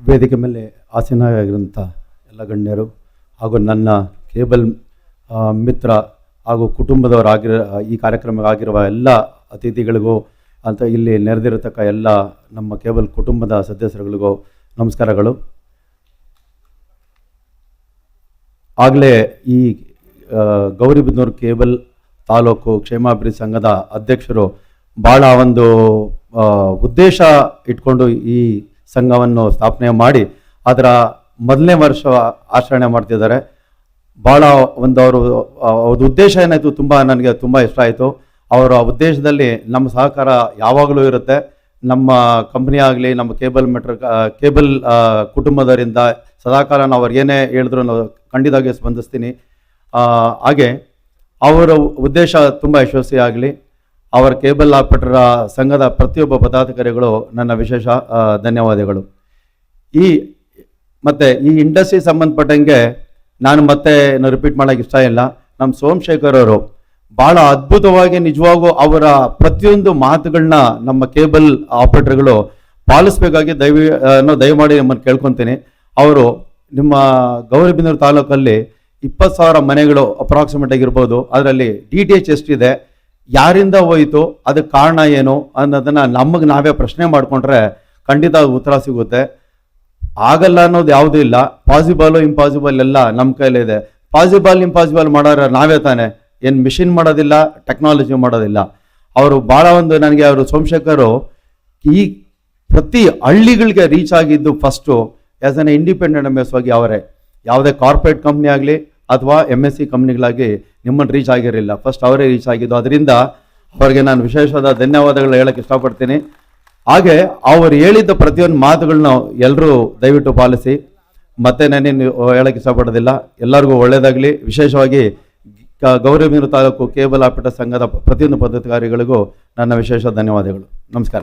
ವೇದಿಕೆ ಮೇಲೆ ಆಸೀನರಾಗಿರುವಂಥ ಎಲ್ಲ ಗಣ್ಯರು ಹಾಗೂ ನನ್ನ ಕೇಬಲ್ ಮಿತ್ರ ಹಾಗೂ ಕುಟುಂಬದವರಾಗಿರ, ಈ ಕಾರ್ಯಕ್ರಮಕ್ಕಾಗಿರುವ ಎಲ್ಲ ಅತಿಥಿಗಳಿಗೂ ಅಂತ ಇಲ್ಲಿ ನೆರೆದಿರತಕ್ಕ ಎಲ್ಲ ನಮ್ಮ ಕೇಬಲ್ ಕುಟುಂಬದ ಸದಸ್ಯರುಗಳಿಗೂ ನಮಸ್ಕಾರಗಳು. ಆಗಲೇ ಈ ಗೌರಿಬಿದನೂರು ಕೇಬಲ್ ತಾಲೂಕು ಕ್ಷೇಮಾಭಿವೃದ್ಧಿ ಸಂಘದ ಅಧ್ಯಕ್ಷರು ಭಾಳ ಒಂದು ಉದ್ದೇಶ ಇಟ್ಕೊಂಡು ಈ ಸಂಘವನ್ನು ಸ್ಥಾಪನೆ ಮಾಡಿ ಅದರ ಮೊದಲನೇ ವರ್ಷ ಆಚರಣೆ ಮಾಡ್ತಿದ್ದಾರೆ. ಭಾಳ ಒಂದು ಅವರು ಅವ್ರ ಉದ್ದೇಶ ಏನಾಯಿತು ತುಂಬ ನನಗೆ ತುಂಬ ಇಷ್ಟ ಆಯಿತು. ಅವರ ಉದ್ದೇಶದಲ್ಲಿ ನಮ್ಮ ಸಹಕಾರ ಯಾವಾಗಲೂ ಇರುತ್ತೆ. ನಮ್ಮ ಕಂಪ್ನಿ ಆಗಲಿ, ನಮ್ಮ ಕೇಬಲ್ ಮೆಟ್ರ ಕೇಬಲ್ ಕುಟುಂಬದರಿಂದ ಸದಾಕಾಲ ನಾವು ಅವ್ರು ಏನೇ ಹೇಳಿದ್ರು ನಾವು ಖಂಡಿತವಾಗಿ ಸ್ಪಂದಿಸ್ತೀನಿ. ಹಾಗೆ ಅವರ ಉದ್ದೇಶ ತುಂಬ ಯಶಸ್ವಿಯಾಗಲಿ ಅವರ ಕೇಬಲ್ ಆಪರೇಟರ್ ಸಂಘದ ಪ್ರತಿಯೊಬ್ಬ ಪದಾಧಿಕಾರಿಗಳು ನನ್ನ ವಿಶೇಷ ಧನ್ಯವಾದಗಳು. ಈ, ಮತ್ತು ಈ ಇಂಡಸ್ಟ್ರಿ ಸಂಬಂಧಪಟ್ಟಂಗೆ ನಾನು ಮತ್ತೆ ರಿಪೀಟ್ ಮಾಡೋಕ್ಕೆ ಇಷ್ಟ ಇಲ್ಲ. ನಮ್ಮ ಸೋಮಶೇಖರ್ ಅವರು ಭಾಳ ಅದ್ಭುತವಾಗಿ ನಿಜವಾಗೂ ಅವರ ಪ್ರತಿಯೊಂದು ಮಾತುಗಳನ್ನ ನಮ್ಮ ಕೇಬಲ್ ಆಪರೇಟರ್ಗಳು ಪಾಲಿಸಬೇಕಾಗಿ ದಯವಿ ಅನ್ನೋ ದಯಮಾಡಿ ನಮ್ಮನ್ನು ಕೇಳ್ಕೊತೀನಿ. ಅವರು ನಿಮ್ಮ ಗೌರಿಬಿಂದೂರು ತಾಲೂಕಲ್ಲಿ ಇಪ್ಪತ್ತು ಸಾವಿರ ಮನೆಗಳು ಅಪ್ರಾಕ್ಸಿಮೇಟ್ ಆಗಿರ್ಬೋದು. ಅದರಲ್ಲಿ ಡಿ ಟಿ ಎಚ್ ಎಷ್ಟಿದೆ? ಯಾರಿಂದ ಹೋಯಿತು, ಅದಕ್ಕೆ ಕಾರಣ ಏನು ಅನ್ನೋದನ್ನ ನಮಗೆ ನಾವೇ ಪ್ರಶ್ನೆ ಮಾಡಿಕೊಂಡ್ರೆ ಖಂಡಿತ ಉತ್ತರ ಸಿಗುತ್ತೆ. ಆಗಲ್ಲ ಅನ್ನೋದು ಯಾವುದೂ ಇಲ್ಲ. ಪಾಸಿಬಲ್ ಇಂಪಾಸಿಬಲ್ ಎಲ್ಲ ನಮ್ಮ ಕೈಲಿದೆ ಪಾಸಿಬಲ್ ಇಂಪಾಸಿಬಲ್ ಮಾಡೋರ ನಾವೇ ತಾನೆ. ಏನು ಮಿಷಿನ್ ಮಾಡೋದಿಲ್ಲ ಟೆಕ್ನಾಲಜಿ ಮಾಡೋದಿಲ್ಲ. ಅವರು ಭಾಳ ಒಂದು ನನಗೆ ಅವರು ಸೋಮಶೇಖರು ಈ ಪ್ರತಿ ಹಳ್ಳಿಗಳಿಗೆ ರೀಚ್ ಆಗಿದ್ದು ಫಸ್ಟು ಆ್ಯಸ್ ಅನ್ ಇಂಡಿಪೆಂಡೆಂಟ್ ಆಗಿ ಅವರೇ. ಯಾವುದೇ ಕಾರ್ಪೊರೇಟ್ ಕಂಪ್ನಿ ಆಗಲಿ ಅಥವಾ ಎಂ ಎಸ್ ಸಿ ಕಂಪ್ನಿಗಳಾಗಿ ನಿಮ್ಮನ್ನು ರೀಚ್ ಆಗಿರಲಿಲ್ಲ. ಫಸ್ಟ್ ಅವರೇ ರೀಚ್ ಆಗಿದ್ದು. ಅದರಿಂದ ಅವರಿಗೆ ನಾನು ವಿಶೇಷವಾದ ಧನ್ಯವಾದಗಳು ಹೇಳಕ್ಕೆ ಇಷ್ಟಪಡ್ತೀನಿ. ಹಾಗೆ ಅವರು ಹೇಳಿದ್ದ ಪ್ರತಿಯೊಂದು ಮಾತುಗಳನ್ನ ಎಲ್ಲರೂ ದಯವಿಟ್ಟು ಪಾಲಿಸಿ. ಮತ್ತೆ ನಾನೇನು ಹೇಳಕ್ಕೆ ಇಷ್ಟಪಡೋದಿಲ್ಲ. ಎಲ್ಲರಿಗೂ ಒಳ್ಳೆಯದಾಗಲಿ ವಿಶೇಷವಾಗಿ ಗ- ಗೌರಿಬಿದನೂರು ತಾಲೂಕು ಕೇಬಲ್ ಆಪಿಟ ಸಂಘದ ಪ್ರತಿಯೊಂದು ಪದಾಧಿಕಾರಿಗಳಿಗೂ ನನ್ನ ವಿಶೇಷ ಧನ್ಯವಾದಗಳು. ನಮಸ್ಕಾರ.